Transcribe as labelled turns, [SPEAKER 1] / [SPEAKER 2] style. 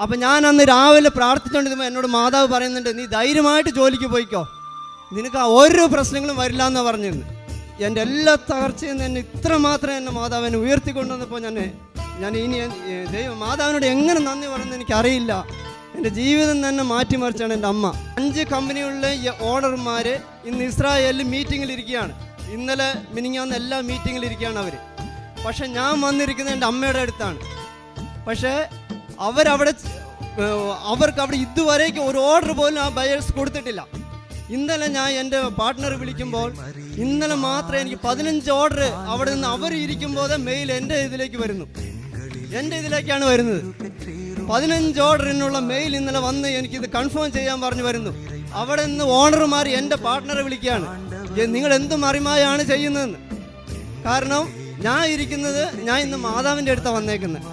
[SPEAKER 1] അപ്പം ഞാൻ അന്ന് രാവിലെ പ്രാർത്ഥിച്ചുകൊണ്ടിരുമ്പോൾ എന്നോട് മാതാവ് പറയുന്നുണ്ട് നീ ധൈര്യമായിട്ട് ജോലിക്ക് പോയിക്കോ. നിനക്ക് ഒരു പ്രശ്നങ്ങളും വരില്ല എന്ന് പറഞ്ഞിരുന്നു. എന്റെ എല്ലാ തകർച്ചയും എന്നെ ഇത്രമാത്രം എന്നെ മാതാവിനെ ഉയർത്തിക്കൊണ്ടുവന്നപ്പോൾ ഞാൻ ഞാൻ ഇനി ദൈവം മാതാവിനോട് എങ്ങനെ നന്ദി പറയുന്നത് എനിക്കറിയില്ല. എന്റെ ജീവിതം തന്നെ മാറ്റിമറിച്ചാണ് എന്റെ അമ്മ. അഞ്ച് കമ്പനികളിലെ ഓണർമാർ ഇന്ന് ഇസ്രായേലിൽ മീറ്റിങ്ങിൽ ഇരിക്കുകയാണ് ഇന്നലെ മിനിങ്ങാന്ന് എല്ലാ മീറ്റിങ്ങിൽ ഇരിക്കുകയാണ് അവർ പക്ഷെ ഞാൻ വന്നിരിക്കുന്നത് എന്റെ അമ്മയുടെ അടുത്താണ്. പക്ഷേ അവരവിടെ അവർക്ക് അവിടെ ഇതുവരേക്കും ഒരു ഓർഡർ പോലും ആ ബയേഴ്സ് കൊടുത്തിട്ടില്ല. ഇന്നലെ ഞാൻ എന്റെ പാർട്ട്ണർ വിളിക്കുമ്പോൾ ഇന്നലെ മാത്രമേ എനിക്ക് പതിനഞ്ച് ഓർഡർ അവിടെ നിന്ന് അവർ ഇരിക്കുമ്പോൾ മെയിൽ എന്റെ ഇതിലേക്ക് വരുന്നു. എന്റെ ഇതിലേക്കാണ് വരുന്നത്. പതിനഞ്ച് ഓർഡറിനുള്ള മെയിൽ ഇന്നലെ വന്ന് എനിക്കിത് കൺഫേം ചെയ്യാൻ പറഞ്ഞു വരുന്നു. അവിടെ നിന്ന് ഓണർമാർ എന്റെ പാർട്ട്ണറെ വിളിക്കുകയാണ്. നിങ്ങൾ എന്ത് മറിമായാണ് ചെയ്യുന്നതെന്ന്? കാരണം ഞാൻ ഇരിക്കുന്നത് ഞാൻ ഇന്ന് മാതാവിന്റെ അടുത്താണ് വന്നേക്കുന്നത്.